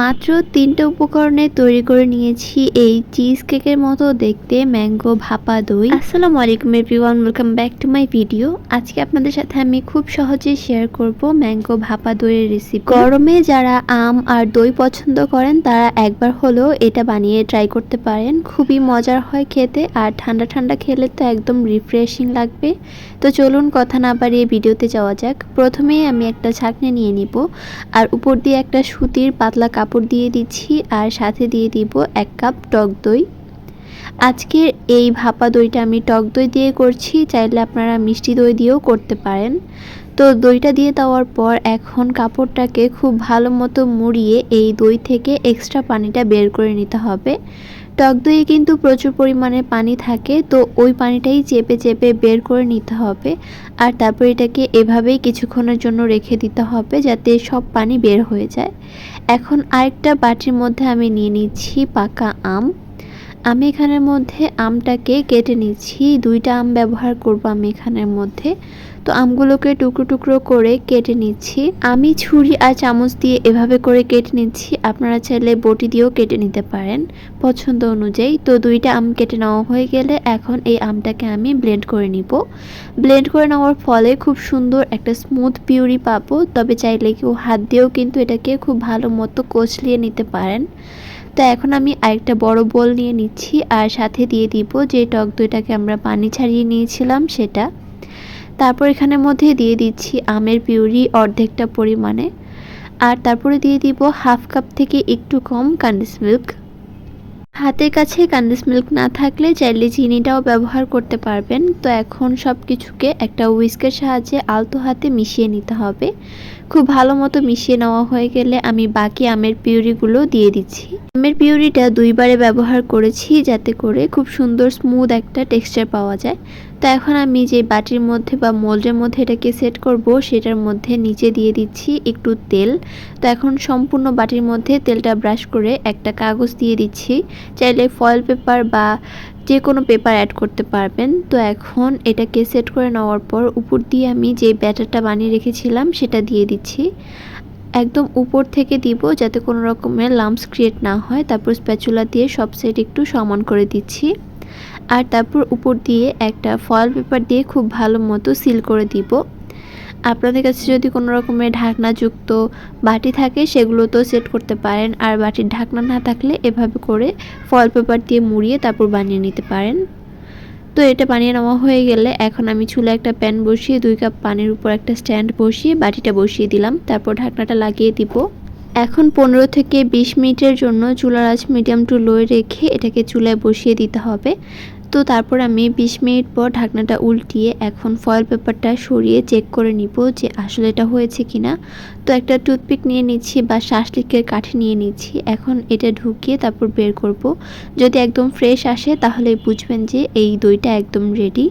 মাত্র তিনটে উপকরণে তৈরি করে নিয়েছি এই চিজ কেকের মতো দেখতে, ম্যাঙ্গো, ভাপা, দই। আসসালামু আলাইকুম everyone welcome back to my video আজকে আপনাদের সাথে আমি খুব সহজে শেয়ার করব ম্যাঙ্গো, ভাপা, দইয়ের রেসিপি গরমে যারা আম আর দই পছন্দ করেন, তারা একবার হলেও এটা বানিয়ে ট্রাই করতে পারেন। খুবই মজার হয় খেতে আর ঠান্ডা ঠান্ডা খেলে তো একদম রিফ্রেশিং লাগবে। তো চলুন কথা না বাড়িয়ে ভিডিওতে যাওয়া যাক। প্রথমেই আমি একটা ছাকনি নিয়ে নিব, আর উপর দিয়ে একটা সুতির পাতলা কাপড় দিয়ে দিচ্ছি আর সাথে দিয়ে দিব এক কাপ টক দই। আজকের এই ভাপা দইটা আমি টক দই দিয়ে করছি, চাইলে আপনারা মিষ্টি দই দিয়েও করতে পারেন। তো দইটা দিয়ে দেওয়ার পর এখন কাপড়টাকে খুব ভালো মতো মুড়িয়ে এই দই থেকে এক্সট্রা পানিটা বের করে নিতে হবে। টক দইয়ে কিন্তু প্রচুর পরিমাণে পানি থাকে, তো ওই পানিটাই চেপে চেপে বের করে নিতে হবে। আর তারপর এটাকে এভাবেই কিছুক্ষণের জন্য রেখে দিতে হবে যাতে সব পানি বের হয়ে যায়। এখন আরেকটা বাটির মধ্যে আমি নিয়ে নিচ্ছি পাকা আম। আমি এখানের মধ্যে আমটাকে কেটে নিচ্ছি। দুইটা আম ব্যবহার করব আমি এখানের মধ্যে। তো আমগুলোকে টুকরো টুকরো করে কেটে নিচ্ছি। আমি ছুরি আর চামচ দিয়ে এভাবে করে কেটে নিচ্ছি। আপনারা চাইলে বটি দিয়েও কেটে নিতে পারেন পছন্দ অনুযায়ী। তো দুইটা আম কেটে নেওয়া হয়ে গেলে এখন এই আমটাকে আমি ব্লেন্ড করে নিব। ব্লেন্ড করে নেওয়ার ফলে খুব সুন্দর একটা স্মুথ পিউরি পাবো। তবে চাইলে কেউ হাত দিয়েও কিন্তু এটাকে খুব ভালো মতো কচলিয়ে নিতে পারেন। তো এখন আমি আরেকটা বড় বোল নিয়ে নিচ্ছি। আর সাথে দিয়ে দিব যে টক দইটাকে আমরা পানি ছাড়িয়ে নিয়েছিলাম সেটা। তারপর এখানের মধ্যে দিয়ে দিচ্ছি আমের পিউরি অর্ধেকটা পরিমাণে। আর তারপরে দিয়ে দিব হাফ কাপ থেকে একটু কম কান্ডিস মিল্ক। হাতের কাছে কান্ডিস মিল্ক না থাকলে চাইলে চিনিটাও ব্যবহার করতে পারবেন। তো এখন সব কিছুকে একটা উইস্কের সাহায্যে আলতো হাতে মিশিয়ে নিতে হবে। খুব ভালো মতো মিশিয়ে নেওয়া হয়ে গেলে আমি বাকি আমের পিউরিগুলো দিয়ে দিচ্ছি। আমের পিউরিটা দুইবারে ব্যবহার করেছি যাতে করে খুব সুন্দর স্মুথ একটা টেক্সচার পাওয়া যায়। তো এখন আমি যে বাটির মধ্যে বা মোল্ডের মধ্যে এটাকে সেট করব, সেটার মধ্যে নিচে দিয়ে দিচ্ছি একটু তেল। তো এখন সম্পূর্ণ বাটির মধ্যে তেলটা ব্রাশ করে একটা কাগজ দিয়ে দিচ্ছি। চাইলে ফয়েল পেপার বা যে কোনো পেপার অ্যাড করতে পারবেন। তো এখন এটাকে সেট করে নেওয়ার পর উপর দিয়ে আমি যে ব্যাটারটা বানিয়ে রেখেছিলাম, সেটা দিয়ে দিচ্ছি। একদম উপর থেকে দিব যাতে কোনো রকমের লাম্পস ক্রিয়েট না হয়। তারপর স্প্যাচুলা দিয়ে সব সাইড একটু সমান করে দিচ্ছি। আর তারপর উপর দিয়ে একটা ফয়েল পেপার দিয়ে খুব ভালো মতো সিল করে দিব। আপনাদের কাছে যদি কোনো রকমের ঢাকনাযুক্ত বাটি থাকে, সেগুলো তো সেট করতে পারেন। আর বাটির ঢাকনা না থাকলে এভাবে করে ফয়েল পেপার দিয়ে মুড়িয়ে তারপর বানিয়ে নিতে পারেন। তো এটা বানিয়ে নেওয়া হয়ে গেলে এখন আমি চুলে একটা প্যান বসিয়ে দুই কাপ পানির উপর একটা স্ট্যান্ড বসিয়ে বাটিটা বসিয়ে দিলাম। তারপর ঢাকনাটা লাগিয়ে দিব। এখন পনেরো থেকে বিশ মিনিটের জন্য চুলার আঁচ মিডিয়াম টু লোয়ে রেখে এটাকে চুলায় বসিয়ে দিতে হবে। তো তারপর আমি বিশ মিনিট পর ঢাকনাটা উল্টিয়ে এখন ফয়েল পেপারটা সরিয়ে চেক করে নিব যে আসলে এটা হয়েছে কিনা। তো একটা টুথপিক নিয়ে নিচ্ছি বা শ্বাসলিকের কাঠি নিয়ে নিচ্ছি। এখন এটা ঢুকিয়ে তারপর বের করব। যদি একদম ফ্রেশ আসে, তাহলে বুঝবেন যে এই দইটা একদম রেডি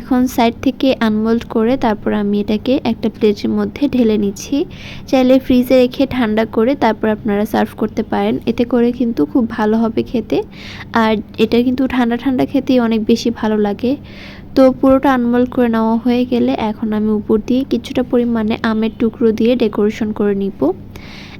এখন সাইড থেকে আনমোল্ড করে তারপর আমি এটাকে একটা প্লেটের মধ্যে ঢেলে নিচ্ছি। চাইলে ফ্রিজে রেখে ঠান্ডা করে তারপর আপনারা সার্ভ করতে পারেন। এতে করে কিন্তু খুব ভালো হবে খেতে। আর এটা কিন্তু ঠান্ডা ঠান্ডা খেতেই অনেক বেশি ভালো লাগে। তো পুরোটা আনমোল করে নেওয়া হয়ে গেলে এখন আমি উপর দিয়ে কিছুটা পরিমাণে আমের টুকরো দিয়ে ডেকোরেশন করে নিব।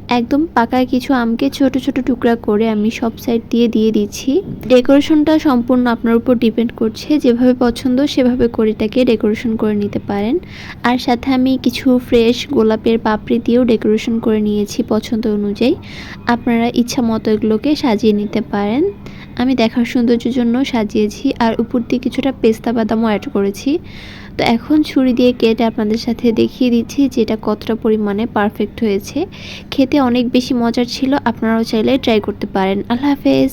একদম পাকা কিছু আমকে ছোট ছোট টুকরা করে আমি সব সাইড দিয়ে দিয়ে দিচ্ছি। ডেকোরেশনটা সম্পূর্ণ আপনার উপর ডিপেন্ড করছে, যেভাবে পছন্দ সেভাবে করে এটাকে ডেকোরেশন করে নিতে পারেন। আর সাথে আমি কিছু ফ্রেশ গোলাপের পাপড়ি দিয়েও ডেকোরেশন করে নিয়েছি পছন্দ অনুযায়ী। আপনারা ইচ্ছা মতো এগুলোকে সাজিয়ে নিতে পারেন। আমি দেখার সৌন্দর্যের জন্য সাজিয়েছি, আর উপর দিয়ে কিছুটা পেস্তা বাদামও অ্যাড করেছি। তো এখন ছুরি দিয়ে কেটে আপনাদের সাথে দেখিয়ে দিচ্ছি যে এটা কতটা পরিমাণে পারফেক্ট হয়েছে। খেতে অনেক বেশি মজার ছিল, আপনারাও চাইলে ট্রাই করতে পারেন। আল্লাহ হাফেজ।